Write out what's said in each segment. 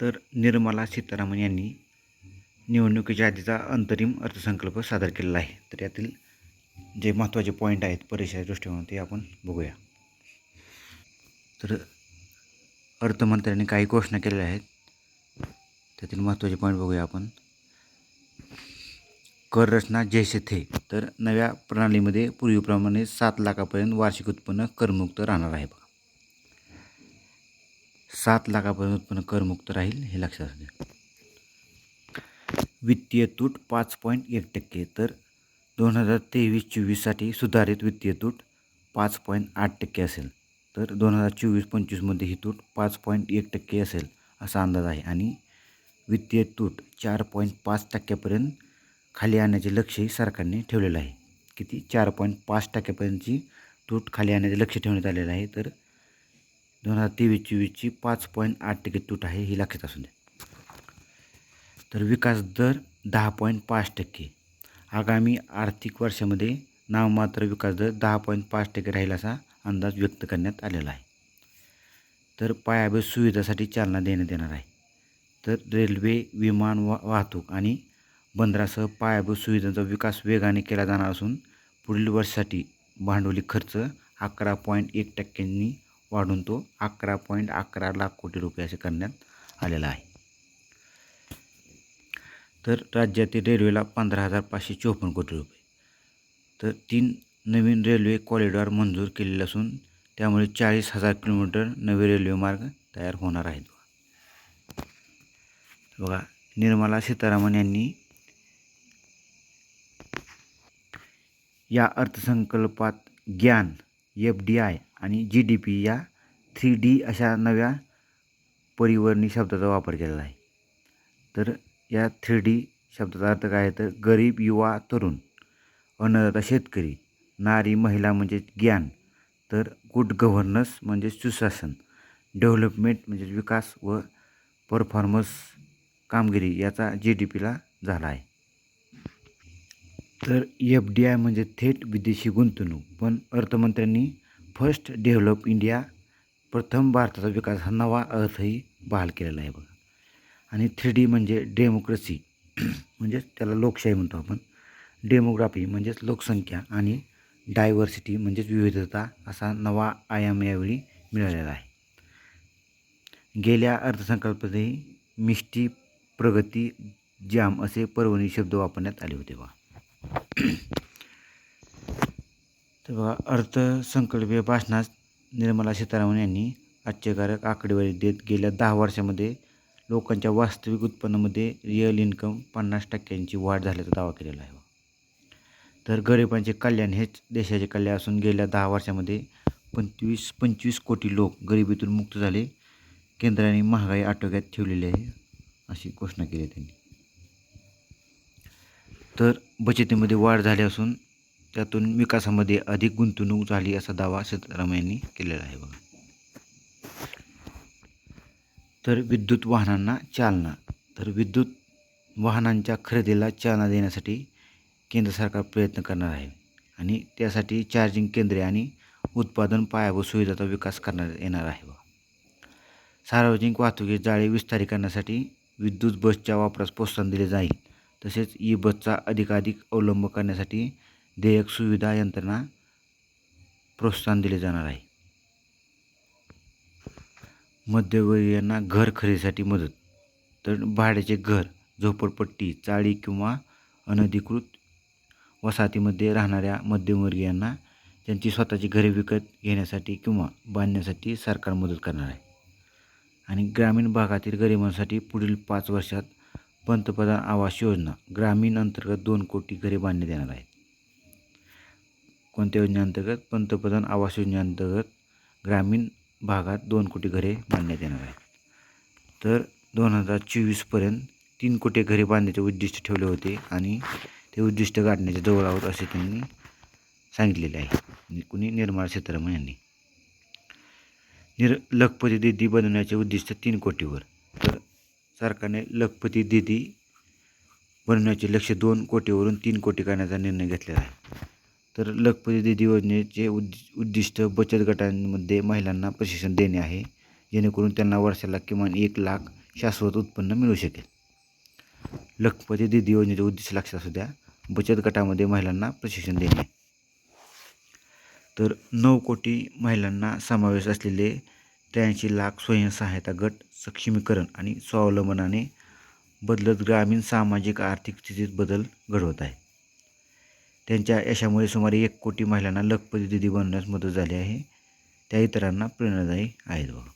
तर निर्मला सीतारामन यांनी निवडणुकीच्या आधीचा अंतरिम अर्थसंकल्प सादर केलेला आहे. तर यातील जे महत्त्वाचे पॉईंट आहेत परीक्षेच्या दृष्टिकोनातून ते आपण बघूया. तर अर्थमंत्र्यांनी काही घोषणा केलेल्या आहेत. त्यातील महत्त्वाचे पॉईंट बघूया आपण. कर रचना जैसे थे. तर नव्या प्रणालीमध्ये पूर्वीप्रमाणे सात लाखापर्यंत वार्षिक उत्पन्न करमुक्त राहणार आहे बघा. सात लाखापर्यंत उत्पन्न करमुक्त राहील हे लक्षात असू द्या वित्तीय तूट पाच पॉईंट एक टक्के तर दोन हजार तेवीस चोवीससाठी सुधारित वित्तीय तूट पाच पॉईंट आठ टक्के असेल तर दोन हजार चोवीस पंचवीसमध्ये ही तूट पाच पॉईंट एक टक्के असेल असा अंदाज आहे. आणि वित्तीय तूट चार पॉईंट पाच टक्क्यापर्यंत खाली आणण्याचे लक्षही सरकारने ठेवलेलं आहे. किती? चार पॉईंट पाच टक्क्यापर्यंतची तूट खाली आणण्याचे लक्ष ठेवण्यात आलेलं आहे. तर दोन हजार तेवीस चोवीसची पाच पॉईंट आठ टक्के तूट आहे ही लक्षात असू द्या. तर विकास दर दहा पॉईंट पाच टक्के. आगामी आर्थिक वर्षामध्ये नाममात्र विकास दर दहा पॉईंट पाच टक्के राहील असा अंदाज व्यक्त करण्यात आलेला आहे. तर पायाभूत सुविधासाठी चालना देण्यात येणार आहे. तर रेल्वे विमान वा वाहतूक आणि बंदरासह पायाभूत सुविधांचा विकास वेगाने केला जाणार असून पुढील वर्षासाठी भांडवली खर्च अकरा पॉईंट एक टक्क्यांनी वाढून तो अकरा पॉईंट अकरा लाख कोटी रुपये असे करण्यात आलेला आहे. तर राज्यातील रेल्वेला पंधरा हजार पाचशे चोपन्न कोटी रुपये. तर तीन नवीन रेल्वे कॉरिडॉर मंजूर केलेले असून त्यामुळे चाळीस हजार किलोमीटर नवे रेल्वे मार्ग तयार होणार आहेत. बघा निर्मला सीतारामन यांनी या अर्थसंकल्पात ज्ञान एफ डी आय आणि जी डी पी या थ्री डी अशा नव्या परिवर्णी शब्दाचा वापर केलेला आहे. तर या थ्री डी शब्दाचा अर्थ काय आहे? तर गरीब युवा तरुण अन्नदाता शेतकरी नारी महिला म्हणजे ज्ञान तर गुड गव्हर्नन्स म्हणजे सुशासन डेव्हलपमेंट म्हणजे विकास व परफॉर्मन्स कामगिरी याचा जी डी पीला झाला आहे. तर एफ डी आय म्हणजे थेट विदेशी गुंतवणूक. पण अर्थमंत्र्यांनी फर्स्ट डेव्हलप इंडिया प्रथम भारताचा विकास हा नवा अर्थही बहाल केलेला आहे बघा. आणि थ्री डी म्हणजे डेमोक्रेसी म्हणजेच त्याला लोकशाही म्हणतो आपण. डेमोग्राफी म्हणजेच लोकसंख्या आणि डायव्हर्सिटी म्हणजेच विविधता असा नवा आयाम यावेळी मिळालेला आहे. गेल्या अर्थसंकल्पातही मिष्टी प्रगती जाम असे पर्वणी शब्द वापरण्यात आले होते बा तर बघा अर्थसंकल्पीय भाषणात निर्मला सीतारामन यांनी आश्चर्यकारक आकडेवारी देत गेल्या दहा वर्षामध्ये लोकांच्या वास्तविक उत्पन्नामध्ये रिअल इन्कम पन्नास टक्क्यांची वाढ झाल्याचा दावा केलेला आहे. तर गरिबांचे कल्याण हेच देशाचे कल्याण असून गेल्या दहा वर्षामध्ये पंचवीस पंचवीस कोटी लोक गरिबीतून मुक्त झाले. केंद्राने महागाई आटोक्यात ठेवलेली आहे अशी घोषणा केली त्यांनी. तर बचतीमध्ये वाढ झाली असून त्यातून विकासामध्ये अधिक गुंतवणूक झाली असा दावा सीतारामन यांनी केलेला आहे बघा. तर विद्युत वाहनांना चालना. तर विद्युत वाहनांच्या खरेदीला चालना देण्यासाठी केंद्र सरकार प्रयत्न करणार आहे आणि त्यासाठी चार्जिंग केंद्रे आणि उत्पादन पायाभूत सुविधाचा विकास करण्यात येणार आहे बघा. सार्वजनिक वाहतुकीचे जाळे विस्तारीकरणासाठी विद्युत बसच्या वापरास प्रोत्साहन दिले जाईल. तसेच ई बसचा अधिकाधिक अवलंब करण्यासाठी देयक सुविधा यंत्रणा प्रोत्साहन दिले जाणार आहे. मध्यवर्गीयांना घर खरेदीसाठी मदत. तर भाड्याचे घर झोपडपट्टी चाळी किंवा अनधिकृत वसाहतीमध्ये राहणाऱ्या मध्यमवर्गीयांना त्यांची स्वतःची घरे विकत घेण्यासाठी किंवा बांधण्यासाठी सरकार मदत करणार आहे. आणि ग्रामीण भागातील गरिबांसाठी पुढील पाच वर्षात पंतप्रधान आवास योजना ग्रामीण अंतर्गत दोन कोटी घरे बांधण्यात येणार आहेत. कोणत्या योजनेअंतर्गत पंतप्रधान आवास योजनेअंतर्गत ग्रामीण भागात दोन कोटी घरे बांधण्यात येणार आहेत. तर दोन हजार चोवीसपर्यंत तीन कोटी घरे बांधण्याचे उद्दिष्ट ठेवले होते आणि ते उद्दिष्ट गाठण्याच्या जवळ आहोत असे त्यांनी सांगितलेले आहे. कुणी निर्मला सीतारामन यांनी. निर लखपती दिदी बनवण्याचे उद्दिष्ट तीन कोटीवर. तर सरकारने लखपती दिदी बनवण्याचे लक्ष दोन कोटीवरून तीन कोटी करण्याचा निर्णय घेतलेला आहे. तर लखपती दीदी योजनेचे उद्दि उद्दिष्ट बचत गटांमध्ये महिलांना प्रशिक्षण देणे आहे जेणेकरून त्यांना वर्षाला किमान एक लाख शाश्वत उत्पन्न मिळू शकेल. लखपती दिदी योजनेचे उद्दिष्ट लक्षात असू द्या बचत गटामध्ये महिलांना प्रशिक्षण देणे. तर नऊ कोटी महिलांना समावेश असलेले त्र्याऐंशी लाख स्वयंसहायता गट सक्षमीकरण आणि स्वावलंबनाने बदलत ग्रामीण सामाजिक आर्थिक स्थितीत बदल घडवत आहे त्यांच्या यशामुळे सुमारे एक कोटी महिलांना लखपती दिदी बनण्यास मदत झाली आहे. त्या इतरांना प्रेरणादायी आहेत बघा.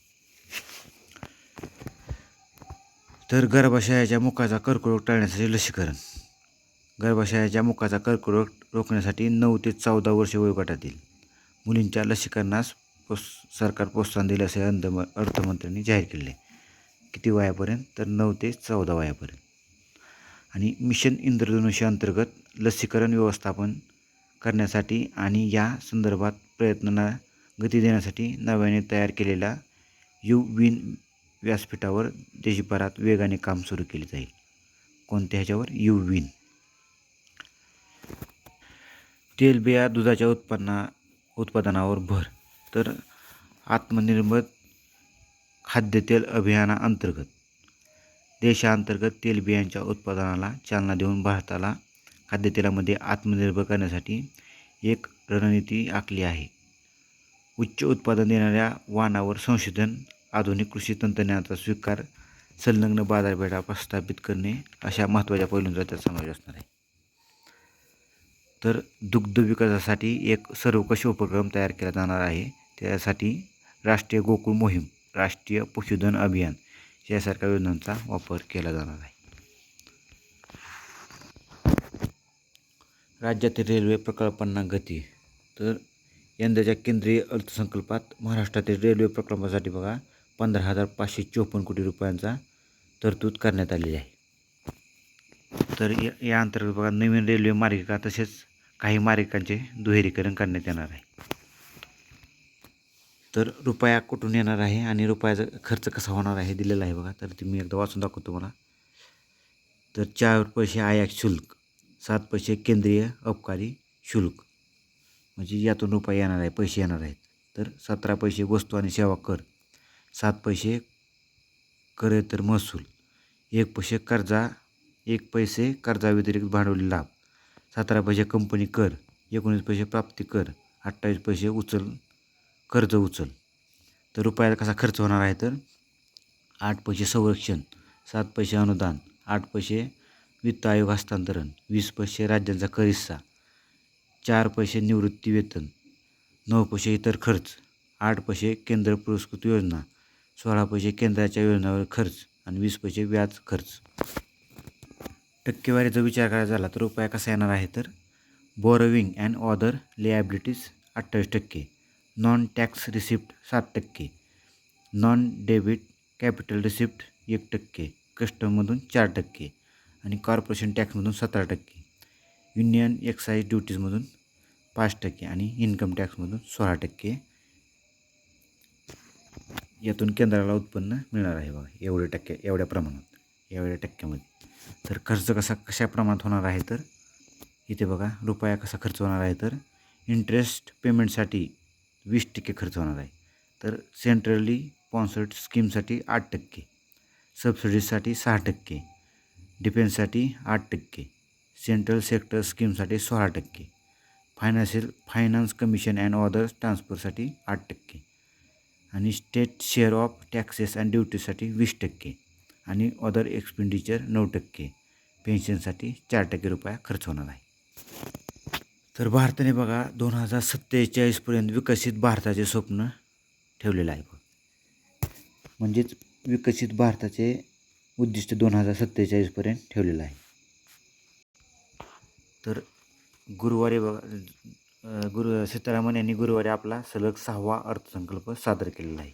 तर गर्भाशयाच्या मुखाचा कर्करोग टाळण्यासाठी लसीकरण. गर्भाशयाच्या मुखाचा कर्करोग रोखण्यासाठी नऊ ते चौदा वर्ष वयोगटातील मुलींच्या लसीकरणास प्रोस सरकार प्रोत्साहन दिले असे अंद अर्थमंत्र्यांनी जाहीर केले. किती वयापर्यंत? तर नऊ ते चौदा वयापर्यंत. आणि मिशन इंद्रधनुष्य अंतर्गत लसीकरण व्यवस्थापन करण्यासाठी आणि या संदर्भात प्रयत्नांना गती देण्यासाठी नव्याने तयार केलेल्या यू विन व्यासपीठावर देशभरात वेगाने काम सुरू केले जाईल. कोणत्या ह्याच्यावर? यू विन तेलबिया दुधाच्या उत्पन्ना उत्पादनावर भर. तर आत्मनिर्भर खाद्यतेल अभियानाअंतर्गत देशांतर्गत तेलबियांच्या उत्पादनाला चालना देऊन भारताला खाद्यतेलामध्ये आत्मनिर्भर करण्यासाठी एक रणनीती आखली आहे. उच्च उत्पादन देणाऱ्या वाणावर संशोधन आधुनिक कृषी तंत्रज्ञानाचा स्वीकार संलग्न बाजारपेठा प्रस्थापित करणे अशा महत्त्वाच्या पैलूंचा त्यात समावेश असणार आहे. तर दुग्ध विकासासाठी एक सर्वकष उपक्रम तयार केला जाणार आहे. त्यासाठी राष्ट्रीय गोकुळ मोहीम राष्ट्रीय पशुधन अभियान यासारख्या योजनांचा वापर केला जाणार आहे. राज्यातील रेल्वे प्रकल्पांना गती तर यंदाच्या केंद्रीय अर्थसंकल्पात महाराष्ट्रातील रेल्वे प्रकल्पासाठी बघा पंधरा हजार पाचशे चोपन्न कोटी रुपयांचा तरतूद करण्यात आलेली आहे. तर या या अंतर्गत बघा नवीन रेल्वे मार्गिका तसेच काही मार्गिकांचे दुहेरीकरण करण्यात येणार आहे. तर रुपया कुठून येणार आहे आणि रुपयाचा खर्च कसा होणार आहे दिलेला आहे बघा. तर ते मी एकदा वाचून दाखवतो तुम्हाला. तर चार पैसे आयात शुल्क सात पैसे केंद्रीय अबकारी शुल्क. म्हणजे यातून रुपये येणार आहे पैसे येणार आहेत. तर सतरा पैसे वस्तू आणि सेवा कर सात पैसे कर महसूल एक पैसे कर्जा एक पैसे कर्जाव्यतिरिक्त भांडवली लाभ. सतरा पैसे कंपनी कर एकोणीस पैसे प्राप्ती कर अठ्ठावीस पैसे उचल कर्ज उचल. तर रुपयाला कसा खर्च होणार आहे तर? आठ पैसे संरक्षण सात पैसे अनुदान आठ पैसे वित्त आयोग हस्तांतरण वीस पैसे राज्यांचा कर हिस्सा चार पैसे निवृत्ती वेतन नऊ पैसे इतर खर्च आठ पैसे केंद्र पुरस्कृत योजना सोळा पैसे केंद्राच्या योजनावर खर्च आणि वीस पैसे व्याज खर्च. टक्केवारीचा विचार करायचा झाला तर उपाय कसा येणार आहे तर? बोरोविंग अँड ऑदर लिॲबिलिटीज अठ्ठावीस टक्के. नॉन टॅक्स रिसिप्ट सात टक्के नॉन डेबिट कॅपिटल रिसिप्ट एक टक्के कस्टममधून चार टक्के आणि कॉर्पोरेशन टॅक्समधून सतरा टक्के युनियन एक्साईज ड्युटीजमधून पाच टक्के आणि इन्कम टॅक्समधून सोळा टक्के. यातून केंद्राला उत्पन्न मिळणार आहे बघा एवढ्या टक्के एवढ्या प्रमाणात एवढ्या टक्क्यामध्ये. तर खर्च कसा कशा प्रमाणात होणार आहे तर? इथे बघा रुपया कसा खर्च होणार आहे तर? इंटरेस्ट पेमेंटसाठी वीस टक्के खर्च होणार आहे. तर सेंट्रली स्पॉन्सर्ड स्कीमसाठी आठ टक्के सबसिडीजसाठी सहा टक्के डिफेन्ससाठी आठ टक्के सेंट्रल सेक्टर स्कीमसाठी सोळा टक्के financial finance commission and other ट्रान्सफरसाठी आठ टक्के आणि state share of taxes and ड्युटीसाठी वीस टक्के आणि ऑदर एक्सपेंडिचर नऊ टक्के पेन्शनसाठी चार टक्के रुपया खर्च होणार आहे. तर भारताने बघा दोन हजार सत्तेचाळीसपर्यंत विकसित भारताचे स्वप्न ठेवलेलं आहे बघ. म्हणजेच विकसित भारताचे उद्दिष्ट दोन हजार सत्तेचाळीसपर्यंत ठेवलेलं आहे. तर गुरुवारी बघा गुरु सीतारामन यांनी गुरुवारी आपला सलग सहावा अर्थसंकल्प सादर केलेला आहे.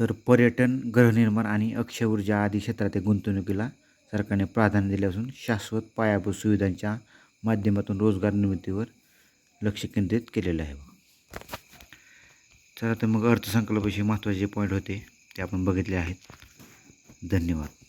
तर पर्यटन गृहनिर्माण आणि अक्षय ऊर्जा आदी क्षेत्रातील गुंतवणुकीला सरकारने प्राधान्य दिले असून शाश्वत पायाभूत सुविधांच्या माध्यमातून रोजगार निर्मितीवर लक्ष केंद्रित केलेलं आहे. चला तर मग अर्थसंकल्पाविषयी महत्त्वाचे पॉईंट होते ते आपण बघितले आहेत. धन्यवाद.